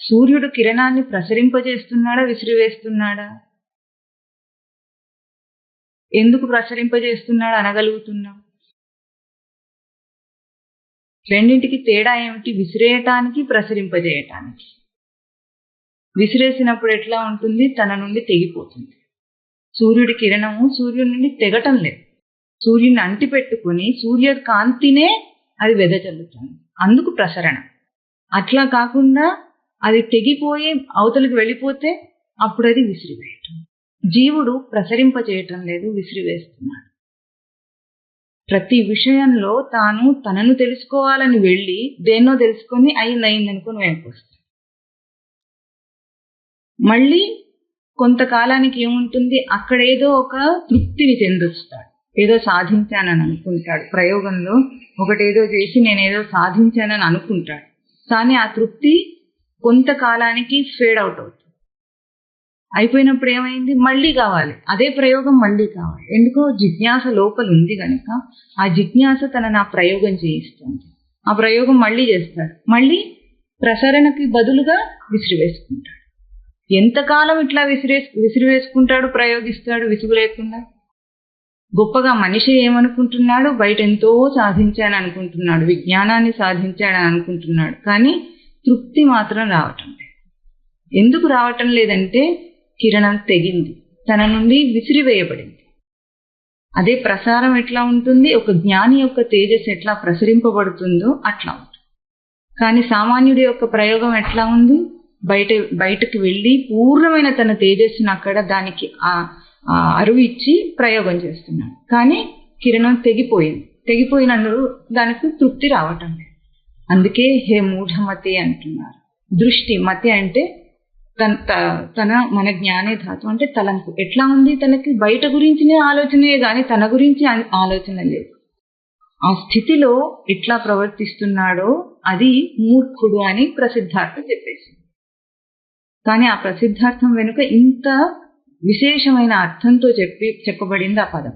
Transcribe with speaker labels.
Speaker 1: సూర్యుడు కిరణాన్ని ప్రసరింపజేస్తున్నాడా విసిరివేస్తున్నాడా? ఎందుకు ప్రసరింపజేస్తున్నాడు అనగలుగుతున్నాం? రెండింటికి తేడా ఏమిటి? విసిరేయటానికి ప్రసరింపజేయటానికి. విసిరేసినప్పుడు ఎట్లా ఉంటుంది? తన నుండి తెగిపోతుంది. సూర్యుడి కిరణము సూర్యుడి నుండి తెగటం లేదు. సూర్యుని అంటి పెట్టుకుని సూర్య కాంతినే అది వెదజల్లుతుంది. అందుకు ప్రసరణ. అట్లా కాకుండా అది తెగిపోయి అవతలికి వెళ్ళిపోతే అప్పుడు అది విసిరివేయటం. జీవుడు ప్రసరింపచేయటం లేదు విసిరివేస్తున్నాడు. ప్రతి విషయంలో తాను తనను తెలుసుకోవాలని వెళ్ళి దేన్నో తెలుసుకొని అయింది అనుకుని వెనకొస్తాడు మళ్ళీ కొంతకాలానికి ఏముంటుంది? అక్కడ ఏదో ఒక తృప్తిని చెందొస్తాడు. ఏదో సాధించానని అనుకుంటాడు. ప్రయోగంలో ఒకటేదో చేసి నేనేదో సాధించానని అనుకుంటాడు. కానీ ఆ తృప్తి కొంతకాలానికి ఫేడ్ అవుట్ అవుతుంది. అయిపోయినప్పుడు ఏమైంది? మళ్ళీ కావాలి. అదే ప్రయోగం మళ్ళీ కావాలి. ఎందుకో జిజ్ఞాస లోపల ఉంది కనుక ఆ జిజ్ఞాస తనని ఆ ప్రయోగం చేయిస్తుంది. ఆ ప్రయోగం మళ్ళీ చేస్తాడు. మళ్ళీ ప్రసరణకి బదులుగా విసిరివేసుకుంటాడు. ఎంతకాలం ఇట్లా విసిరే విసిరివేసుకుంటాడు ప్రయోగిస్తాడు విసుగు లేకుండా గొప్పగా మనిషి ఏమనుకుంటున్నాడు? బయట ఎంతో సాధించాను అనుకుంటున్నాడు విజ్ఞానాన్ని సాధించాడని అనుకుంటున్నాడు కానీ తృప్తి మాత్రం రావటం లేదు. ఎందుకు రావటం లేదంటే కిరణం తెగింది. తన నుండి విసిరివేయబడింది. అదే ప్రసారం ఎట్లా ఉంటుంది? ఒక జ్ఞాని యొక్క తేజస్ ఎట్లా ప్రసరింపబడుతుందో అట్లా ఉంటుంది. కానీ సామాన్యుడి యొక్క ప్రయోగం ఎట్లా ఉంది? బయట బయటకు వెళ్ళి పూర్ణమైన తన తేజస్సును అక్కడ దానికి ఆ అరువు ఇచ్చి ప్రయోగం చేస్తున్నాడు. కానీ కిరణం తెగిపోయింది. తెగిపోయినందుకు దానికి తృప్తి రావటం లేదు. అందుకే హే మూఢమతి అంటున్నారు. దృష్టి మతి అంటే తన తన మన జ్ఞానే ధాతు అంటే తలంపు. ఎట్లా ఉంది తనకి? బయట గురించినే ఆలోచనే కానీ తన గురించి ఆలోచన లేదు. ఆ స్థితిలో ఎట్లా ప్రవర్తిస్తున్నాడో అది మూర్ఖుడు అని ప్రసిద్ధార్థం చెప్పేసి కానీ ఆ ప్రసిద్ధార్థం వెనుక ఇంత విశేషమైన అర్థంతో చెప్పి చెప్పబడింది ఆ పదం.